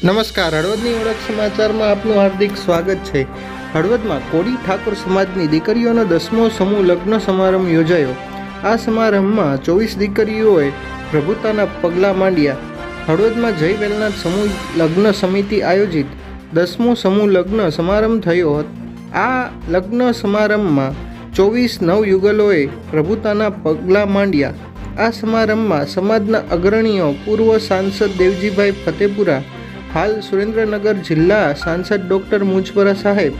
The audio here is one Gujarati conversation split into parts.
નમસ્કાર, હળવદની ઓળખ સમાચારમાં આપનું હાર્દિક સ્વાગત છે. હળવદમાં કોડી ઠાકોર સમાજની દીકરીઓનો દસમો સમૂહ લગ્ન સમારંભ યોજાયો. આ સમારંભમાં ચોવીસ દીકરીઓએ પ્રભુતાના પગલાં માંડ્યા. હળવદમાં જય વેલનાથ સમૂહ લગ્ન સમિતિ આયોજિત દસમો સમૂહ લગ્ન સમારંભ થયો હતો. આ લગ્ન સમારંભમાં ચોવીસ નવયુગલોએ પ્રભુતાના પગલાં માંડ્યા. આ સમારંભમાં સમાજના અગ્રણીઓ પૂર્વ સાંસદ દેવજીભાઈ ફતેપુરા હાલ સુરેન્દ્રનગર જિલ્લા સાંસદ ડૉક્ટર મુજપરા સાહેબ,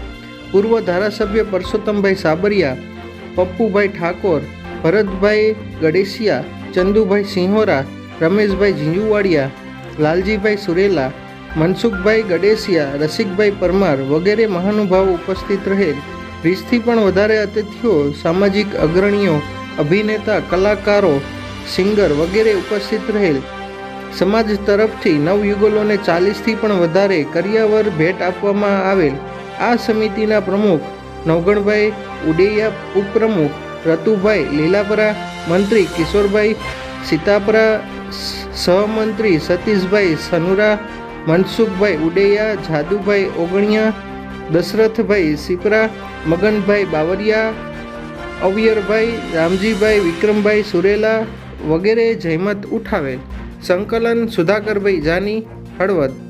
પૂર્વ ધારાસભ્ય પરસોત્તમભાઈ સાબરિયા, પપ્પુભાઈ ઠાકોર, ભરતભાઈ ગડેસિયા, ચંદુભાઈ સિંહોરા, રમેશભાઈ ઝીંઝુવાડિયા, લાલજીભાઈ સુરેલા, મનસુખભાઈ ગડેસિયા, રસિકભાઈ પરમાર વગેરે મહાનુભાવો ઉપસ્થિત રહેલ. વીસથી પણ વધારે અતિથિઓ, સામાજિક અગ્રણીઓ, અભિનેતા, કલાકારો, સિંગર વગેરે ઉપસ્થિત રહેલ. સમાજ તરફથી નવયુગલોને ચાલીસથી પણ વધારે કરિયાવર ભેટ આપવામાં આવેલ. આ સમિતિના પ્રમુખ નવગણભાઈ ઉડેયા, ઉપપ્રમુખ રતુભાઈ લીલાપરા, મંત્રી કિશોરભાઈ સીતાપરા સહમંત્રી સતીશભાઈ સનુરા, મનસુખભાઈ ઉડેયા, જાદુભાઈ ઓગણિયા, દશરથભાઈ સિપરા મગનભાઈ બાવરિયા, અવિયરભાઈ રામજીભાઈ વિક્રમભાઈ સુરેલા વગેરે જહેમત ઉઠાવેલ. સંકલન સુધાકરભાઈ જાની હળવદ.